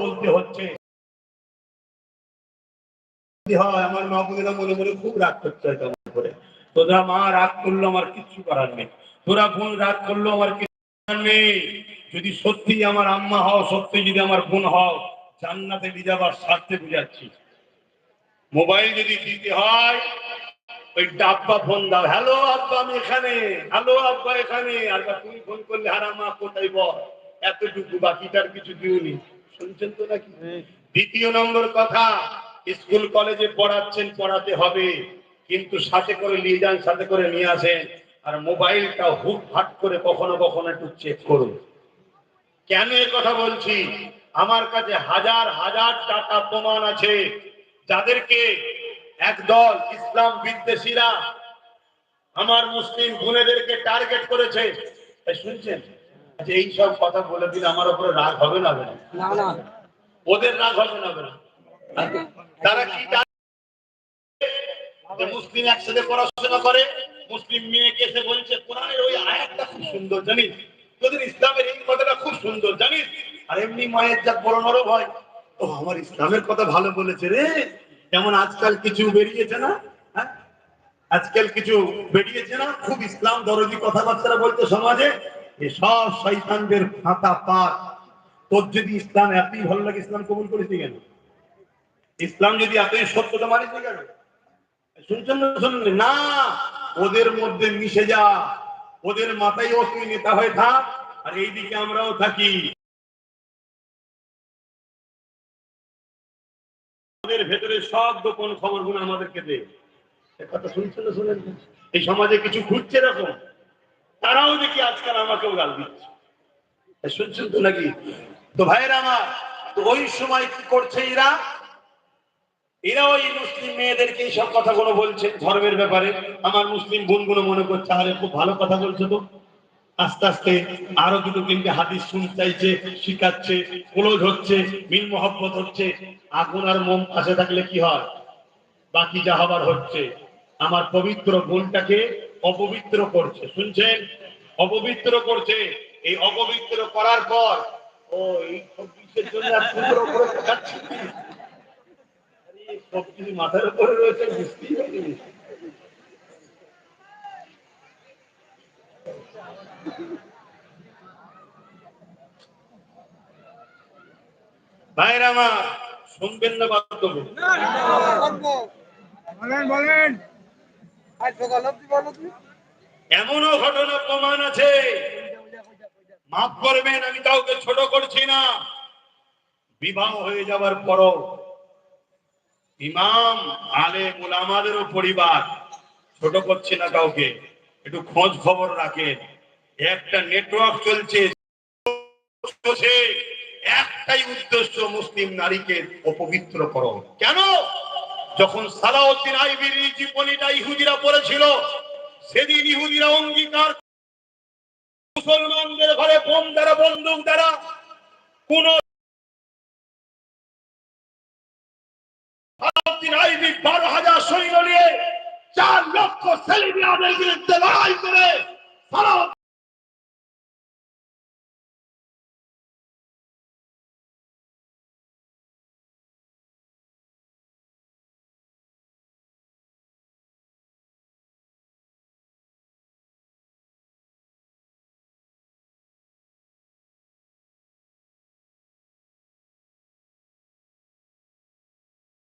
বলতে হচ্ছে। হয়, আমার মা বোনেরা মনে মনে খুব রাগ করতে হয় তোরা মা, রাগ করল আমার কিচ্ছু করার নেই। তোরা বোন, রাগ করল আমার কিছু নেই। যদি সত্যি আমার আম্মা হও, সত্যি যদি আমার বোন হও, জান্নাতে স্বার্থে বুঝাচ্ছি। মোবাইল যদি দিতে হয়, ওই ডাব্বা ফোন দাও। হ্যালো আব্বা, আমি এখানে। হ্যালো আব্বা, এখানে। আর তুমি ফোন করলে হারা মা, কোথায় বল? এতটুকু বাকিটার কিছু দিওনি। শুনছেন তো নাকি? দ্বিতীয় নম্বর কথা স্কুল কলেজে পড়াচ্ছেন পড়াতে হবে। কিন্তু সাথে করে নিয়ে যান সাথে করে নিয়ে আসেন। আর মোবাইলটা হুট হাট করে কখনো কখনো একটু চেক করুন। কেন এ কথা বলছি? আমার কাছে হাজার হাজার টাকা প্রমাণ আছে। যাদেরকে একদল ইসলাম বিদ্বেষীরা আমার মুসলিম বোনেদেরকে টার্গেট করেছে। শুনছেন? আচ্ছা এই সব কথা বলে দিলে আমার উপরে রাগ হবে না না? না। ওদের রাগ হবে না তারা কি যে মুসলিম একসাথে পড়াশোনা করে? মুসলিম মেয়েকে এসে বলছে কোরআনের ওই আয়াতটা খুব সুন্দর জানিস? তোদের ইসলামের এই কথাটা খুব সুন্দর জানিস? আর এমনি মায়ের যা বড় নরম হয়। ও আমার ইসলামের কথা ভালো বলেছে রে। যেমন আজকাল কিছু বেরিয়েছে না হ্যাঁ? আজকাল কিছু বেরিয়েছে না খুব ইসলাম দরদি কথাবার্তা বলতে সমাজে। সব শৈতানদের ফাঁকা পাক। তোর যদি ইসলাম এতই ভালো লাগে, ইসলাম কবুল করেছি কেন? ইসলাম যদি এতই সত্যতা মানিস কেন? শুনছেন না শুনলেন না? ওদের মধ্যে মিশে যা। ওদের মাথায় ও তুই নেতা হয়ে থাক, আর এইদিকে আমরাও থাকি। ওদের ভেতরে সব গোপন খবরগুলো আমাদেরকে দে। কথা শুনছেন না, শুনেন এই সমাজে কিছু ঘুরছে এরকম? তারাও দেখি আজকাল আমাকেও গাল দিচ্ছে। শুনছেন তো নাকি? তো ভাইয়েরা আমার ওই সময় কি করছে এরা? এরা ওই মুসলিম মেয়েদেরকে সব কথাগুলো বলছে, ধর্মের ব্যাপারে। আমার মুসলিম বোনগুলো মনে করছে, আরে খুব ভালো কথা বলছে তো। আস্তে আস্তে আরও দুটো তিনটে হাদিস শুনতে চাইছে, শিখাচ্ছে, ক্লোজ হচ্ছে মিল মহব্বত হচ্ছে, আগুন আর মোম পাশে থাকলে কি হয়? বাকি যা হবার হচ্ছে। আমার পবিত্র বোনটাকে অপবিত্র করছে। শুনছেন? অপবিত্র করছে। এই অপবিত্র করার পর, ও, এই সব জন্য সুন্দর উপরে দেখাচ্ছে সব কিছু মাথার উপরে রয়েছে, বুঝতেই পারিনি। আমার শুনবেন না বাধ্য বলেন বলেন আজ সকাল অব্দি বলো তুমি এমনও ঘটনা প্রমাণ আছে। মাফ করবেন আমি কাউকে ছোট করছি না। বিবাহ হয়ে যাবার পরও ইমাম আলে মুলামাদেরও পরিবার ছোট করছি না কাউকে। একটু খোঁজ খবর রাখেন। একটা নেটওয়ার্ক চলছে, একটাই উদ্দেশ্য মুসলিম নারীকে অপবিত্র করো। কেন? যখন সালাউদ্দিন আইবির জীবনীটা ইহুদিরা পড়েছিল, সেদিন ইহুদিরা অঙ্গীকার মুসলমানদের ঘরে বোম দ্বারা, বন্দুক দ্বারা কোন বারো হাজার সৈন্য নিয়ে চার লক্ষ সেলিবিয়াদের বিরুদ্ধে লড়াই করে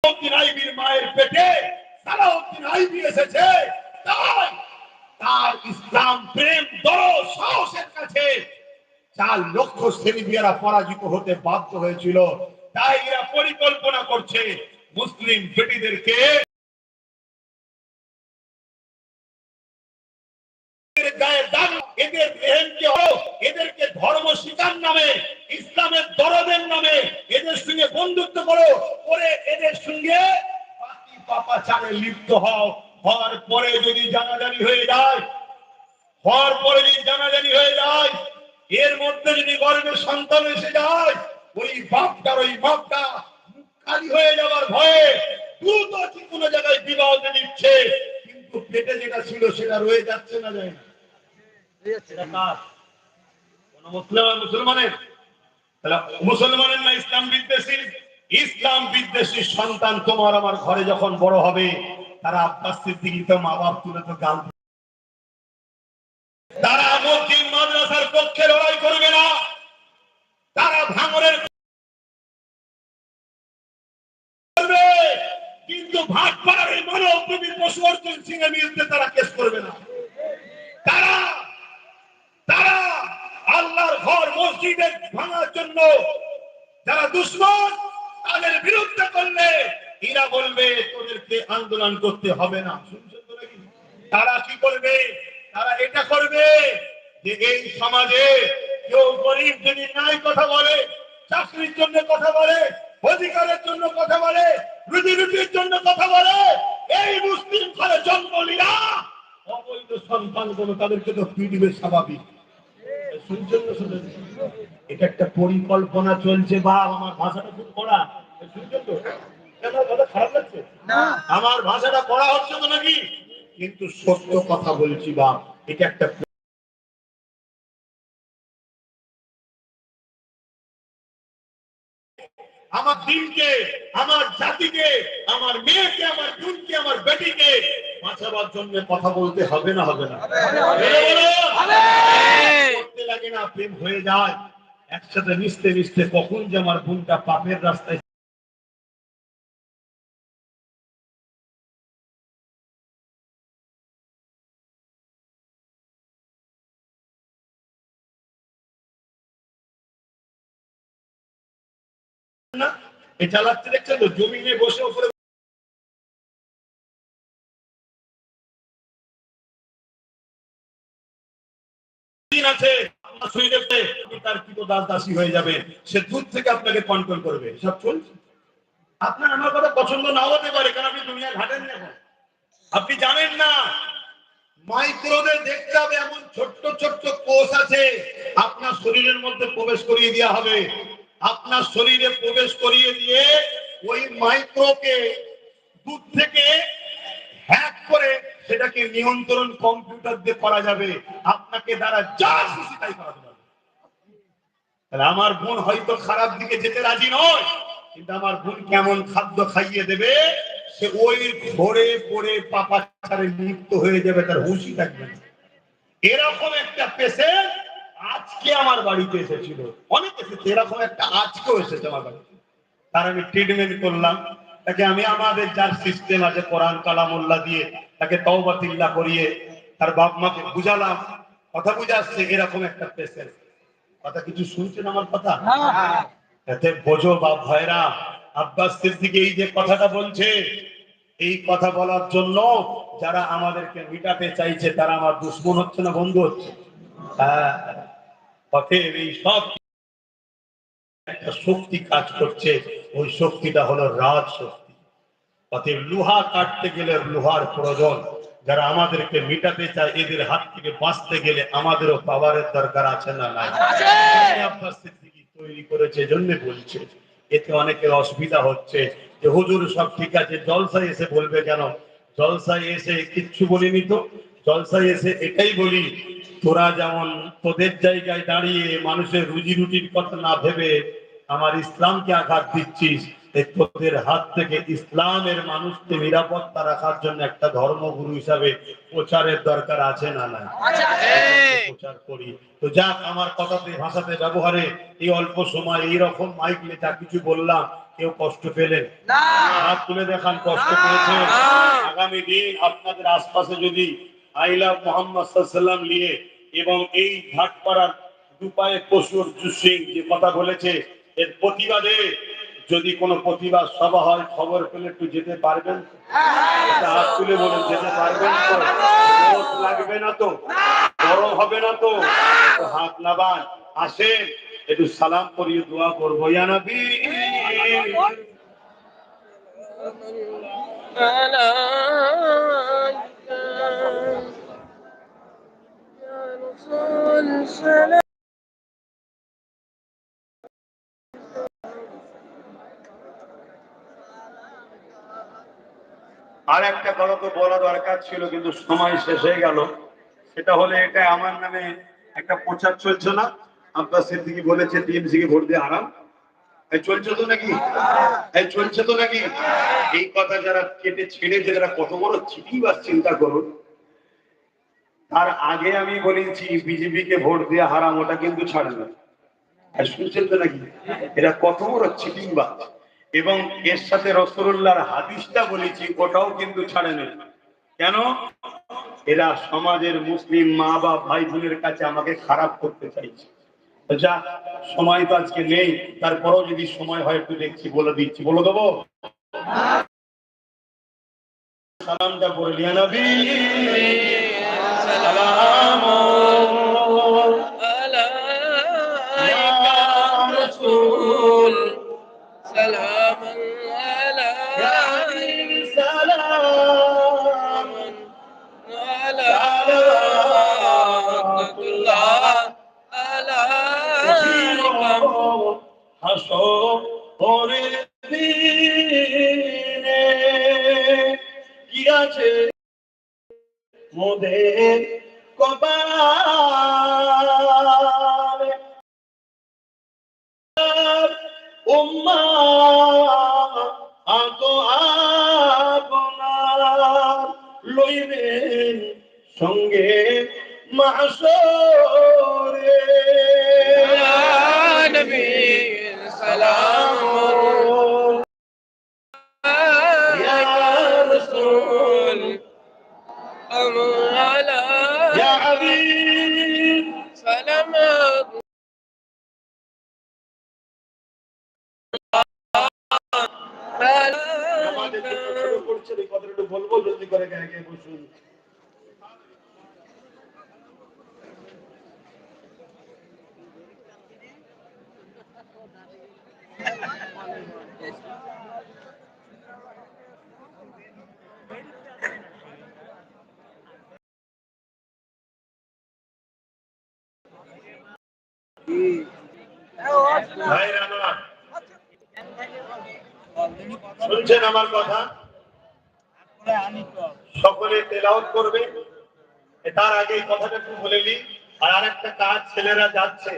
সালাউদ্দিন আইবির মায়ের পেটে সালাউদ্দিন আইবি এসেছে। তাই তার ইসলাম প্রেম, দরদ, সাহসের কাছে চার লক্ষ সেলিবিয়ারা পরাজিত হতে বাধ্য হয়েছিল। তাই এরা পরিকল্পনা করছে মুসলিম বেটিদেরকে গায়ে দাগ এদের রেহেনকে হোক এদেরকে ধর্ম শিকার নামে, ইসলামের দরদের নামে এদের সঙ্গে বন্ধুত্ব করো, করে এদের সঙ্গে পাপাচারে লিপ্ত হও। হওয়ার পরে যদি জানাজানি হয়ে যায়, হওয়ার পরে যদি জানাজানি হয়ে যায়, এর মধ্যে যদি গর্ভের সন্তান এসে যায়, ওই বাপটার ওই বাপটা খালি হয়ে যাওয়ার ভয়ে দ্রুত যে কোনো জায়গায় বিবাহ দিচ্ছে, কিন্তু পেটে যেটা ছিল সেটা রয়ে যাচ্ছে না যায় না। মুসলমানের না ইসলাম বিদ্বেষী ইসলাম বিদ্বেষী সন্তান তোমার আমার ঘরে যখন বড় হবে, তারা আব্বাস সিদ্দিকিতে মা বাপ তুলে তো গাল তারা মসজিদ, মাদ্রাসার পক্ষে লড়াই করবে না। তারা ভাঙরের কিন্তু ভাট পাড়ার এই মানব পশু অর্জুন সিং এর বিরুদ্ধে তারা কেস করবে না। তারা তারা আল্লাহর ঘর মসজিদে ভাঙার জন্য যারা দুশ্মন, তাদের বিরুদ্ধে করলে এরা বলবে, তোদেরকে আন্দোলন করতে হবে না। তারা কি করবে? তারা এটা করবে যে এই সমাজে কেউ গরিব যদি নাই কথা বলে, চাকরির জন্য কথা বলে, অধিকারের জন্য কথা বলে রুজি রুটির জন্য কথা বলে, এই মুসলিম ঘরে জন্ম নিরা অবৈধ সন্তানগুলো তাদেরকে তো পিড়িবে স্বাভাবিক। শুনছেন না এটা একটা পরিকল্পনা চলছে বা আমার ভাষাটা খুব কড়া। তো কথা খারাপ লাগছে? আমার ভাষাটা পড়া হচ্ছে তো নাকি? কিন্তু সত্য কথা বলছি বাপ এটা একটা দিনকে আমার জাতিকে আমার মেয়েকে আমার বোনকে আমার বেটিকে বাঁচাবার জন্য কথা বলতে হবে না হবে না। করতে লাগে না প্রেম হয়ে যায়। একসাথে মিশতে মিশতে কখন যে আমার বোনটা পাপের রাস্তায় না এ চালাচ্ছে দেখছেন তো জমিনে বসে উপরে আমার পছন্দ হতে পারে আপনি আপনি জানেন না, মাইক্রোদের দেখতে হবে এমন ছোট্ট ছোট্ট কোষ আছে, আপনার শরীরের মধ্যে প্রবেশ করিয়ে দেওয়া হবে। আপনার শরীরে প্রবেশ করিয়ে দিয়ে ওই মাইক্রোকে দূর থেকে হ্যাক করে সেটাকে নিয়ন্ত্রণ কম্পিউটার দিয়ে করা যাবে। আপনাকে দ্বারা যা খুশি তাই করা যাবে তাহলে আমার বোন হয়তো খারাপ দিকে যেতে রাজি নয়, কিন্তু আমার বোন কেমন খাদ্য খাইয়ে দেবে, সে ওই ভরে পড়ে পাপাচারে লিপ্ত হয়ে যাবে, তার হুঁশি থাকবে এরকম একটা পেশেন্ট আজকে আমার বাড়িতে এসেছিল। অনেক এসেছে এরকম একটা আজকেও এসেছে আমার বাড়িতে। তার আমি ট্রিটমেন্ট করলাম। তাকে আমি আমাদের যার সিস্টেম আছে কোরআন কালামুল্লাহ দিয়ে তাকে তওবাতিল্লাহ করিয়ে তার বাপ মাকে বুঝালাম। কথা বুঝাচ্ছে এরকম একটা পেশেন্ট কথা কিছু শুনছেন আমার কথা? এতে বোঝো বাপ ভাইরা আব্বাস সিদ্দিক এই যে কথাটা বলছে এই কথা বলার জন্য যারা আমাদেরকে মিটাতে চাইছে তারা আমার দুশ্মন হচ্ছে না বন্ধু হচ্ছে। হ্যাঁ। অতএব এই সব একটা শক্তি কাজ করছে ওই শক্তিটা হলো রাজ শক্তি। অতএব লোহা কাটতে গেলে লোহার প্রয়োজন। যারা আমাদেরকে মিটাতে চায় এদের হাত থেকে বাঁচতে গেলে আমাদেরও পাওয়ারের দরকার আছে না নাই? তৈরি করেছে জন্য বলছে। এতে অনেকের অসুবিধা হচ্ছে যে হুজুর সব ঠিক আছে জলসায় এসে বলবে কেন? জলসায় এসে কিচ্ছু বলিনি তো? জলসায় এসে এটাই বলি তোরা যেমন তোদের জায়গায় দাঁড়িয়ে মানুষের রুজি রুটির কথা না ভেবে আমার ইসলামকে আঘাত দিচ্ছিস তোদের হাত থেকে ইসলামের মানুষকে নিরাপত্তা রাখার জন্য একটা ধর্মগুরু হিসাবে প্রচারের দরকার আছে না না প্রচার করি। তো যাক আমার কথাতে ভাষাতে ব্যবহারে এই অল্প সময় এইরকম মাইক নিয়ে যা কিছু বললাম কেউ কষ্ট পেলেন? হাত তুলে দেখান কষ্ট পেয়েছে আগামী দিন আপনাদের আশপাশে যদি আইলা মোহাম্মদ সাল্লাম নিয়ে এবং এই ঘাটপাড়ার দুপায়ে পশুর সিং যে কথা বলেছে, এর প্রতিবাদে যদি কোনো প্রতিবাদ সভা হয়, খবর পেলে একটু যেতে পারবেন? হাত তুলে বলেন, যেতে পারবেন তো? লাগবে না তো? গরম হবে না তো? হাত নাবান, আসেন, একটু সালাম করিয়ে দোয়া করব। ইয়া নবী! আর একটা কথা তো বলা দরকার ছিল, কিন্তু সময় শেষ হয়ে গেল। সেটা হলে এটা আমার নামে একটা প্রচার চলছে না। আব্বাস সিদ্দিকি বলেছে, টিএমসি কে ভোট দিয়ে আরাম চলছে তো নাকি? চলছে তো নাকি? এই কথা যারা কেটে ছেড়েছে, যারা কত বড় চিঠি বাস চিন্তা করুন তার আগে আমি বলেছি বিজেপি কে ভোট দিয়ে হারাম, ওটা কিন্তু ছাড়বে। শুনছেন তো নাকি? এরা কত বড় চিটিং বাজ এবং এর সাথে রসগোল্লার হাদিসটা বলেছি, ওটাও কিন্তু ছাড়ে না কেন? এরা সমাজের মুসলিম মা বা ভাই বোনের কাছে আমাকে খারাপ করতে চাইছে। যা, সময় তো আজকে নেই। তারপরেও যদি সময় হয়, একটু দেখছি, বলে দিচ্ছি। বলে দেবো? সালামটা পড়ে লিয়া নবী মোদের কপাল। উম্মা আতো আপনার। লইবেন সঙ্গে মাসরে। নবী সালাম। গে বসুন। শুনছেন আমার কথা? সকলে তেলাওয়াত করবে। তার আগে এই কথাটা একটু বলে নি আর আরেকটা কাজ ছেলেরা যাচ্ছে।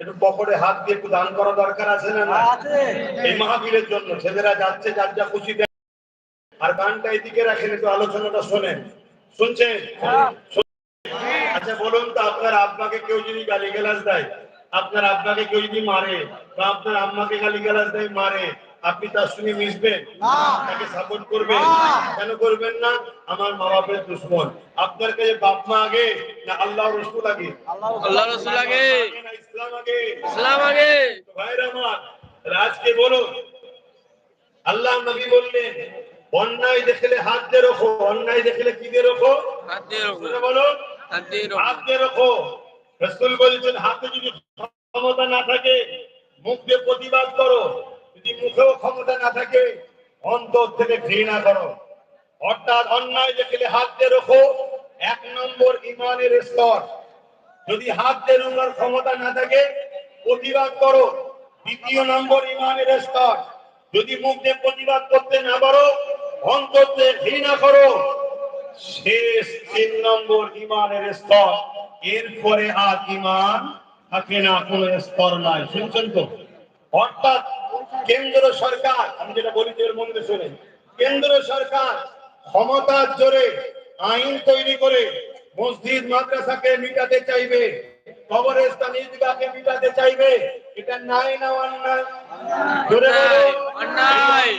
একটু পকেটে হাত দিয়ে একটু দান করা দরকার আছে না এই মাহফিলের জন্য ছেলেরা যাচ্ছে যার যা খুশি দেয়। আর গানটা এদিকে রাখেন একটু আলোচনাটা শোনেন। শুনছেন? আচ্ছা বলুন তো আপনার আব্বাকে কেউ যদি গালি দেয়? আপনার আব্বাকে কেউ যদি মারে? বা আপনার আম্মাকে গালি দেয় মারে? আপনি তার সঙ্গে মিশবেন? তাকে সাপোর্ট করবেন? কেন করবেন না? আমার মা বাপের দুশ্মন। আপনার কাছে বাপ মা আগে না আল্লাহ রসুল আগে? আল্লাহ রসুল আগে। ইসলাম আগে? ইসলাম আগে। ভাইরা আমার আজকে বলুন। আল্লাহ নবী বললেন অন্যায় দেখলে হাত দিয়ে রাখো অন্যায় দেখলে কি দিয়ে রাখো? হাত দিয়ে রাখো। বলো। হাত দিয়ে রাখো। হাত দিয়ে রাখো। রসুল বলছেন হাতে যদি ক্ষমতা না থাকে মুখ দিয়ে প্রতিবাদ করো। যদি মুখেও ক্ষমতা না থাকে, অন্তর থেকে ঘৃণা করো। অর্থাৎ অন্যায় দেখলে হাত দিয়ে রাখো, এক নম্বর ইমানের স্তর। যদি হাত দিয়ে ক্ষমতা না থাকে, প্রতিবাদ করো। দ্বিতীয় নম্বর ইমানের স্তর। যদি মুখ দিয়ে প্রতিবাদ করতে না পারো, অন্তর দিয়ে ঘৃণা করো। শেষ তিন নম্বর ইমানের স্তর। এরপরে আর ইমান থাকে না, কোনো স্তর নাই। শুনছেন তো? অর্থাৎ কেন্দ্র সরকার আমি যেটা বলি এর মধ্যে শুনে কেন্দ্র সরকার ক্ষমতার জোরে আইন তৈরি করে মসজিদ মাদ্রাসাকে মিটাতে চাইবে কবরস্থান ঈদগাহকে মিটাতে চাইবে এটা নাই না অন্যায়? জোরে অন্যায়।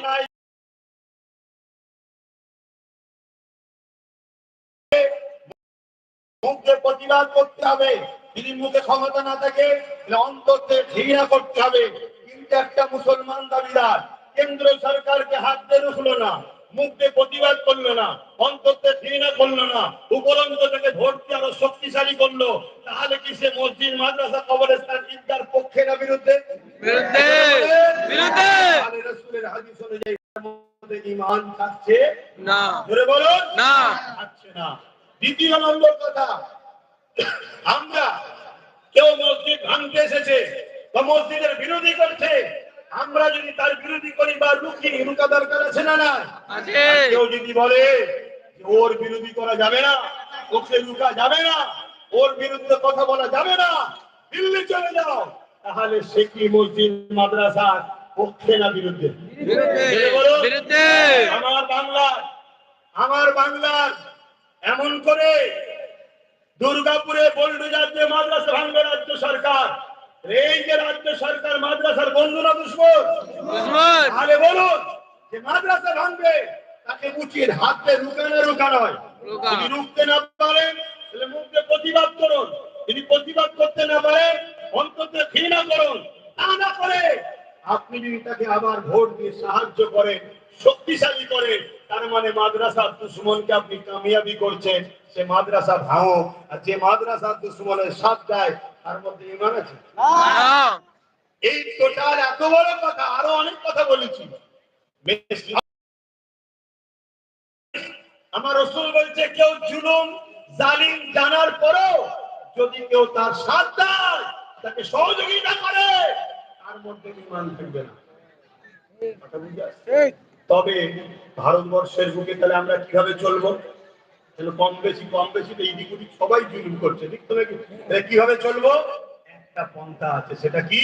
মুখে প্রতিবাদ করতে হবে যদি মুখে ক্ষমতা না থাকে তাহলে অন্তরতে ঘৃণা করতে হবে। কিন্তু একটা মুসলমান দাবিদার। কেন্দ্র সরকারকে হাত দিয়ে রুখলো না মুখে প্রতিবাদ করল না অন্তরতে ঘৃণা করল না উপরন্ত থেকে ভোট আরও শক্তিশালী করল। তাহলে কি সে মসজিদ মাদ্রাসা কবরস্থান ঈদগার পক্ষে না বিরুদ্ধে? রাসূলের হাদিস অনুযায়ী তার থাকছে? না। ধরে বলুন। না। থাকছে না। দ্বিতীয় নম্বর কথা আমরা কেউ মসজিদ ভাঙতে এসেছে বা মসজিদের বিরোধী করছে আমরা যদি তার বিরোধী করি বা রুখি রুকা দরকার আছে না না কেউ যদি বলে ওর বিরোধী করা যাবে না ওকে রুকা যাবে না ওর বিরুদ্ধে কথা বলা যাবে না দিল্লি চলে যাও তাহলে সে কি মসজিদ মাদ্রাসার পক্ষে না বিরুদ্ধে? আমার বাংলার আমার বাংলার এমন করে দুর্গাপুরে বল্ডুজার যে মাদ্রাসা ভাঙবে রাজ্য সরকার। এই যে রাজ্য সরকার মাদ্রাসার বন্ধুরা দুশ্মন দুশ্মন তাহলে বলুন যে মাদ্রাসা ভাঙবে তাকে উচিত হাতে রুকানো রুকা নয় যদি রুখতে না পারেন তাহলে মুখে প্রতিবাদ করুন। যদি প্রতিবাদ করতে না পারেন অন্তত ঘৃণা করুন। তা না করে আপনি যদি তাকে আবার ভোট দিয়ে সাহায্য করেন শক্তিশালী করেন তার মানে মাদ্রাসার দুশ্মনকে আপনি কামিয়াবি করছেন সে মাদ্রাসা ভাঙো আর যে মাদ্রাসার দুশ্মনের সাথ দেয় তার মধ্যে ইমান আছে? এই টোটাল এত বড় কথা আরও অনেক কথা বলেছি। আমার রসুল বলছে কেউ জুলুম জালিম জানার পরেও যদি কেউ তার সাথ দেয় তাকে সহযোগিতা করে তার মধ্যে ইমান থাকবে না। তবে ভারতবর্ষের বুকে তাহলে আমরা কীভাবে চলবো? তাহলে কম বেশি কম বেশি তো সবাই জুলুম করছে কীভাবে চলবো? একটা পন্থা আছে, সেটা কি?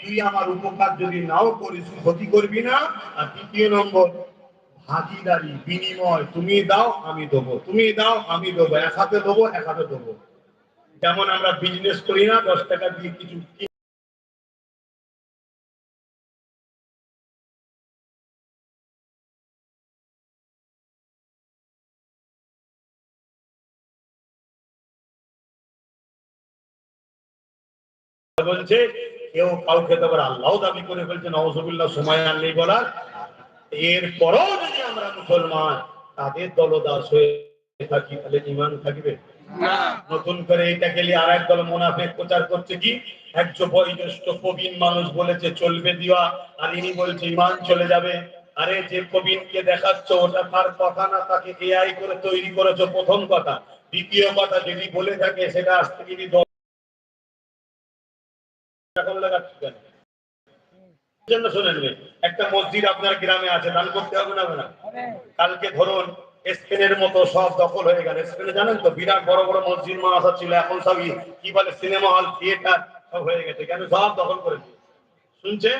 তুই আমার উপকার যদি নাও করিস ক্ষতি করবি না। আর দ্বিতীয় নম্বর, ভাগিদারি, বিনিময়, তুমি দাও, আমি দেবো। তুমি দাও, আমি দেবো। এক হাতে দেবো এক হাতে দেবো। যেমন আমরা বিজনেস করি না, দশ টাকা দিয়ে কিছু বলছে কেউ কাউকে খেতে পারে আল্লাহ দাবি করে ফেলছে নওয়াজুবিল্লাহ সময় আর নেই বলার। এরপরও যদি আমরা মুসলমান তাদের দলদাস হয়ে থাকি তাহলে ইমান থাকবে? নতুন করে এটা গেলে আর এক দল মোনাফেক প্রচার করছে কি? একজন বয়োজ্যেষ্ঠ প্রবীণ মানুষ বলেছে চলবে দিওয়া। আর ইনি বলছে ইমান চলে যাবে। আরে যে প্রবীণকে দেখাচ্ছ ওটা তার কথা না তাকে এআই করে তৈরি করেছ প্রথম কথা। দ্বিতীয় কথা যদি বলে থাকে সেটা আজ থেকে জন্য একটা মসজিদ আপনার গ্রামে আছে দান করতে হবে না না? কালকে ধরুন স্পেনের মতো সব দখল হয়ে গেল। স্পেনে জানেন তো বিরাট বড় বড় মসজিদ মাদ্রাসা ছিল এখন সবই কি বলে সিনেমা হল থিয়েটার সব হয়ে গেছে। কেন? সব দখল করে শুনছে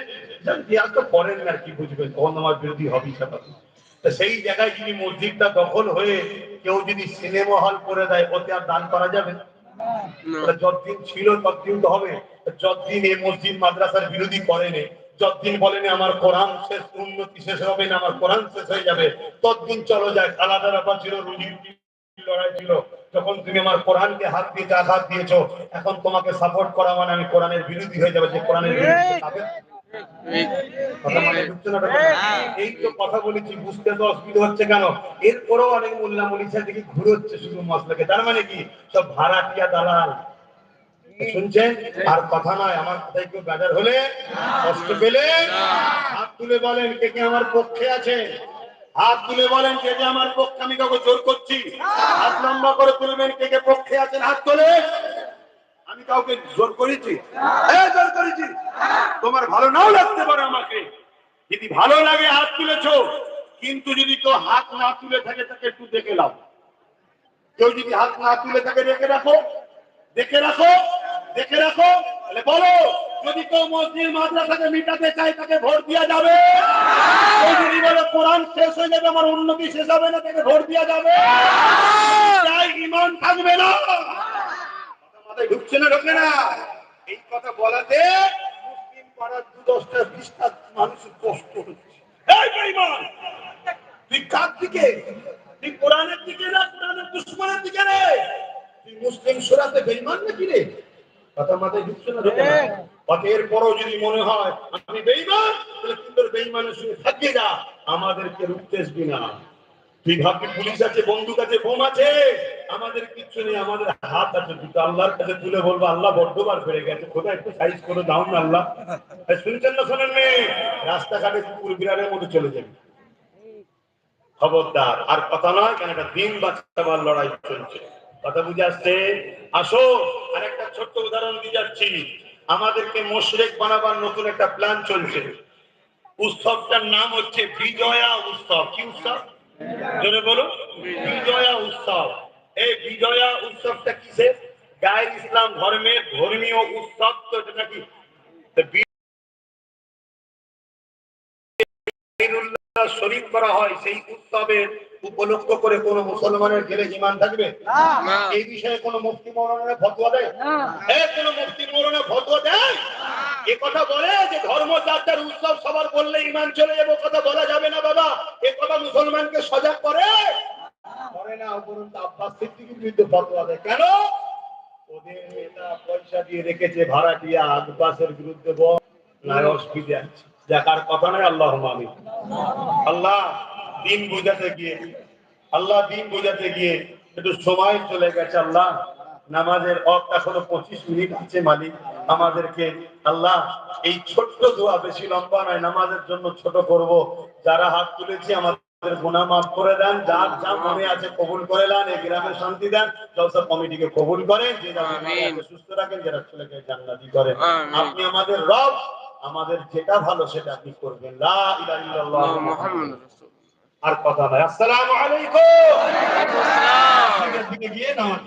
ইতিহাস তো পড়েন না আর কি বুঝবেন তখন আমার বিরোধী হবি তা সেই জায়গায় যদি মসজিদটা দখল হয়ে কেউ যদি সিনেমা হল করে দেয় ওতে আর দান করা যাবে না। যতদিন ছিল, ততদিন তো হবে। যতদিন এই মসজিদ মাদ্রাসার বিরোধী করেনি, যতদিন বলেন আমার কোরআন শেষ, উন্নতি শেষ হবে না, আমার কোরআন শেষ হয়ে যাবে, ততদিন চলো যায় আলাদা ব্যাপার ছিল, রুজি লড়াই ছিল। যখন তুমি আমার কোরআনকে হাত দিয়ে আঘাত দিয়েছ, এখন তোমাকে সাপোর্ট করা মানে আমি কোরআনের বিরোধী হয়ে যাবে, যে কোরআনের বিরুদ্ধে কথা মানে বুঝছ না ব্যাপারটা? এই তো কথা বলেছি বুঝতে তো অসুবিধা হচ্ছে কেন? এরপরেও অনেক মোল্লা মলিসা দিকে ঘুরে হচ্ছে শুধু মশলাকে। তার মানে কি? সব ভাড়াটিয়া দালাল। শুনছেন? আর কথা নয় আমার কথায় কেউ বেজার হলে কষ্ট পেলে হাত তুলে বলেন কে কে আমার পক্ষে আছে। হাত তুলে বলেন কে যে আমার পক্ষে আমি কাউকে জোর করছি। হাত লম্বা করে তুলবেন কে কে পক্ষে আছেন হাত তোলে আমি কাউকে জোর করেছি? জোর করেছি। তোমার ভালো নাও লাগতে পারে আমাকে। যদি ভালো লাগে, হাত তুলেছো। কিন্তু যদি কেউ হাত না তুলে থাকে, তাকে একটু দেখে নাও। কেউ যদি হাত না তুলে থাকে, দেখে রাখো। দেখে রাখো। দেখে রাখো। তাহলে বলো, যদি কেউ মসজিদ মাদ্রাসাকে মিটাতে চায়, তাকে ভোট দেওয়া যাবে? যদি বলে, কোরআন শেষ হয়ে যাবে, আমার উন্নতি শেষ হবে না, তাকে ভোট দেওয়া যাবে? তাই ইমান থাকবে না। মাথায় ঢুকছে না ঢুকছে না। এই কথা বলাতে মুসলিম পাড়ার দু দশটা বিশটা মানুষের কষ্ট হচ্ছে। তুই কার দিকে? তুই কোরআনের দিকে না কোরআনের দুশ্মনের দিকে রে? তুই মুসলিম সুরাতে বেঈমান নাকি রে? কথা মাথায় ঢুকছে না ঢুকে না? এরপরও যদি মনে হয় আমি বেঈমান তাহলে তোর বেঈমানের সঙ্গে থাকিয়ে যা। আমাদেরকে রুখতে আসবি না তুই পুলিশ আছে, বন্দুক আছে, বোম আছে। আমাদের কিচ্ছু নেই, আমাদের হাত আছে দুটো। আল্লাহর কাছে তুলে বলব, আল্লাহ বড্ডবার ফেরে গেছে। খোদা, একটু সাইজ করে দাও না আল্লাহ। শুনছেন না, শোনেন মেয়ে রাস্তাঘাটে কুকুর বিড়ালের মধ্যে চলে যাবে। খবরদার, আর কথা নয়, কেন একটা দিন বাঁচাবার লড়াই চলছে। কথা বুঝে আসছে? আসো আর একটা ছোট্ট উদাহরণ দিয়ে যাচ্ছি। আমাদেরকে মোশরেক বানাবার নতুন একটা প্ল্যান চলছে। উৎসবটার নাম হচ্ছে বিজয়া উৎসব। কি উৎসব? জোরে বলো বিজয়া উৎসব। এই বিজয়া উৎসবটা কিসের? গায়ের ইসলাম ধর্মের ধর্মীয় উৎসব, তো এটা নাকি শরীফ করা হয় সেই উৎসবের উপলক্ষ করে কোন মুসলমানের গেলে ইমান থাকবে? এই বিষয়ে কোন মুফতি মৌলানা ফতোয়া দেয়? কোন মুফতি মৌলানা ফতোয়া দেয়? এ কথা বলে যে ধর্ম যাত্রার উৎসব সবার বললে ইমান চলে যাবে কথা বলা যাবে না বাবা। এ কথা মুসলমানকে সজাগ করে। করে না উপরন্ত আব্বাস সিদ্দিকীর বিরুদ্ধে ফতোয়া দেয়। কেন? ওদের নেতা পয়সা দিয়ে রেখেছে ভাড়া দিয়ে আব্বাসের বিরুদ্ধে বল। না অসুবিধা আছে। দেখার কথা নয় আল্লাহ আমিন। আল্লাহ দিন বোঝাতে গিয়ে আল্লাহ দিন বোঝাতে গিয়ে একটু সময় চলে গেছে আল্লাহ। নামাজের অফ এখনও পঁচিশ মিনিট আছে মালিক। আমাদেরকে আল্লাহ এই ছোট্ট দোয়া বেশি লম্বা নয় নামাজের জন্য ছোট করব। যারা হাত তুলেছি আমাদের গুনাহ মাফ করে দেন যার যা মনে আছে কবুল করে দেন এই গ্রামে শান্তি দেন জলসা কমিটিকে কবুল করেন যে সুস্থ রাখেন যারা ছেলেকে জান্নাতি করেন আপনি আমাদের রব আমাদের যেটা ভালো সেটা আপনি করবেন। লা ইলাহা ইল্লাল্লাহ আর কথা নয়। আসসালাম আলাইকুম। আসসালাম। দিকে গিয়ে নামাজ